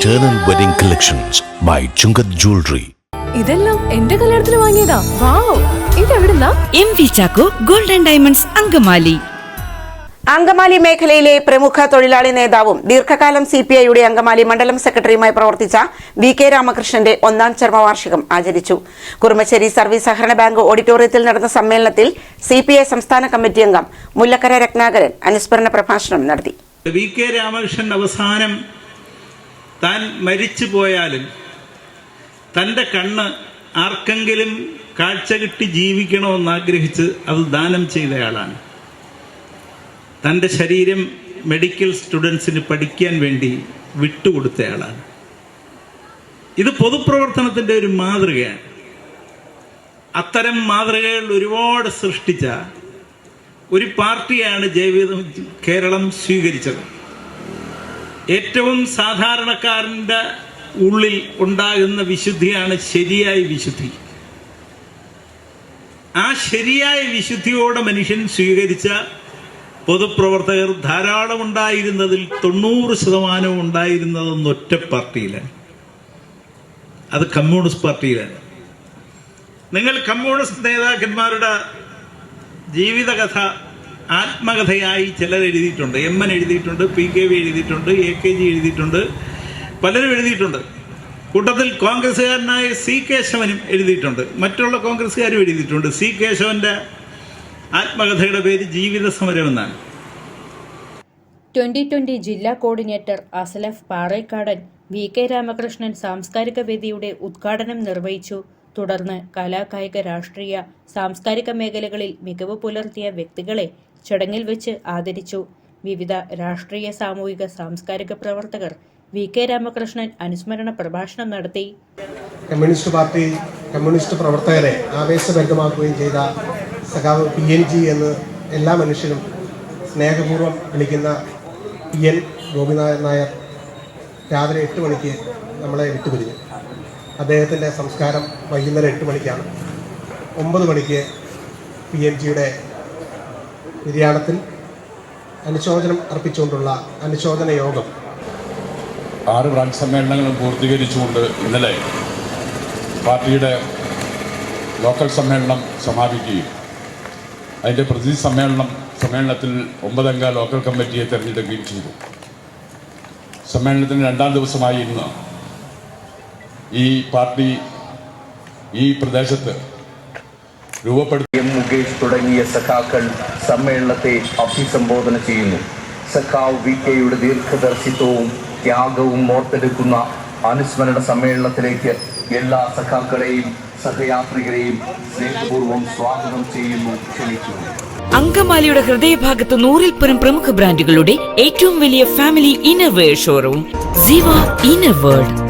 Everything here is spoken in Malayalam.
Eternal Wedding Collections by Chungath Jewelry. ഇതെല്ലാം എന്റെ കല്യാണത്തിന് വാങ്ങിയതാ. Wow ഇതെവിടുന്നാ? M V Chacko golden diamonds Angamaly. Angamaly മേഖലയിലെ പ്രമുഖ തൊഴിലാളി നേതാവും ദീർഘകാലം സി പി ഐയുടെ അങ്കമാലി മണ്ഡലം സെക്രട്ടറിയുമായി പ്രവർത്തിച്ച വി കെ രാമകൃഷ്ണന്റെ ഒന്നാം ചരമവാർഷികം ആചരിച്ചു. കുറുമശ്ശേരി സർവീസ് സഹകരണ ബാങ്ക് ഓഡിറ്റോറിയത്തിൽ നടന്ന സമ്മേളനത്തിൽ സി പി ഐ സംസ്ഥാന കമ്മിറ്റി അംഗം മുല്ലക്കര രത്നാകരൻ അനുസ്മരണ പ്രഭാഷണം നടത്തി. വി കെ രാമകൃഷ്ണൻ അവസാനം താൻ മരിച്ചു പോയാലും തന്റെ കണ്ണ് ആർക്കെങ്കിലും കാഴ്ച കിട്ടി ജീവിക്കണമെന്ന് ആഗ്രഹിച്ച് അത് ദാനം ചെയ്തയാളാണ്. തന്റെ ശരീരം മെഡിക്കൽ സ്റ്റുഡൻസിന് പഠിക്കാൻ വേണ്ടി വിട്ടുകൊടുത്തയാളാണ്. ഇത് പൊതുപ്രവർത്തനത്തിന്റെ ഒരു മാതൃകയാണ്. അത്തരം മാതൃകകൾ ഒരുപാട് സൃഷ്ടിച്ച ഒരു പാർട്ടിയാണ് ജൈവികം കേരളം സ്വീകരിച്ചത്. ഏറ്റവും സാധാരണക്കാരന്റെ ഉള്ളിൽ ഉണ്ടാകുന്ന വിശുദ്ധിയാണ് ശരിയായ വിശുദ്ധി. ആ ശരിയായ വിശുദ്ധിയോടെ മനുഷ്യൻ സ്വീകരിച്ച പൊതുപ്രവർത്തകർ ധാരാളം ഉണ്ടായിരുന്നതിൽ തൊണ്ണൂറ് ശതമാനവും ഉണ്ടായിരുന്നത് ഒറ്റ പാർട്ടിയിലാണ്. അത് കമ്മ്യൂണിസ്റ്റ് പാർട്ടിയിലാണ്. നിങ്ങൾ കമ്മ്യൂണിസ്റ്റ് നേതാക്കന്മാരുടെ ജീവിതകഥ ആത്മകഥയായി ചിലർ എഴുതിയിട്ടുണ്ട്. എം എൻ എഴുതിയിട്ടുണ്ട് പി കെ വി എഴുതിയിട്ടുണ്ട് എ കെ ജി എഴുതിയിട്ടുണ്ട്. പലരും എഴുതിയിട്ടുണ്ട്. കൂട്ടത്തിൽ കോൺഗ്രസ്സുകാരനായ സി കേശവനും എഴുതിയിട്ടുണ്ട്. മറ്റുള്ള കോൺഗ്രസ്സുകാരും എഴുതിയിട്ടുണ്ട്. സി കേശവന്റെ ആത്മകഥയുടെ പേര് ജീവിത സമരം എന്നാണ്. ട്വന്റി ട്വന്റി ജില്ലാ coordinator Asalaf Parekkadan V K Ramakrishnan സാംസ്കാരിക വേദിയുടെ ഉദ്ഘാടനം നിർവഹിച്ചു. തുടർന്ന് കലാകായിക രാഷ്ട്രീയ സാംസ്കാരിക മേഖലകളിൽ മികവ് പുലർത്തിയ വ്യക്തികളെ ചടങ്ങിൽ വെച്ച് ആദരിച്ചു. വിവിധ രാഷ്ട്രീയ സാമൂഹിക സാംസ്കാരിക പ്രവർത്തകർ വി. കെ. രാമകൃഷ്ണൻ അനുസ്മരണ പ്രഭാഷണം നടത്തി. കമ്മ്യൂണിസ്റ്റ് പാർട്ടി കമ്മ്യൂണിസ്റ്റ് പ്രവർത്തകരെ ആവേശഭരിതമാക്കുകയും ചെയ്ത സഖാവ് പി. എൻ. ജി. എന്ന് എല്ലാ മനുഷ്യരും സ്നേഹപൂർവം വിളിക്കുന്ന പി. എൻ. ഗോപിനാഥൻ നായർ രാവിലെ എട്ട് മണിക്ക് നമ്മളെ വിട്ടുപിരിഞ്ഞു. അദ്ദേഹത്തിന്റെ സംസ്കാരം വൈകുന്നേരം എട്ട് മണിക്കാണ്. ഒമ്പത് മണിക്ക് പി എം ജിയുടെ നിര്യാണത്തിൽ അനുശോചനം അർപ്പിച്ചുകൊണ്ടുള്ള അനുശോചന യോഗം. ആറ് ബ്രാഞ്ച് സമ്മേളനങ്ങളും പൂർത്തീകരിച്ചുകൊണ്ട് ഇന്നലെ പാർട്ടിയുടെ ലോക്കൽ സമ്മേളനം സമാപിക്കുകയും അതിന്റെ പ്രതി സമ്മേളനം സമ്മേളനത്തിൽ ഒമ്പതംഗ ലോക്കൽ കമ്മിറ്റിയെ തിരഞ്ഞെടുക്കുകയും ചെയ്തു. സമ്മേളനത്തിന് രണ്ടാം ദിവസമായി ഇന്ന് ഈ പാർട്ടി ഈ പ്രദേശത്ത് രൂപപ്പെടുത്തി എം മുകേഷ് തുടങ്ങിയ സഖാക്കൾ സമ്മേളനത്തെ അഭിസംബോധന ചെയ്യുന്നു. സഖാവ് വി കെയുടെ ദീർഘദർശിത്വവും ത്യാഗവും ഓർത്തെടുക്കുന്ന അനുസ്മരണ സമ്മേളനത്തിലേക്ക് എല്ലാ സഖാക്കളെയും സഹയാത്രികരെയും സ്നേഹപൂർവം സ്വാഗതം ചെയ്യുന്നു ക്ഷണിക്കുന്നു. അങ്കമാലിയുടെ ഹൃദയഭാഗത്ത് നൂറിൽ പരം പ്രമുഖ ബ്രാൻഡുകളുടെ ഏറ്റവും വലിയ family innerwear showroom Jeeva inner world.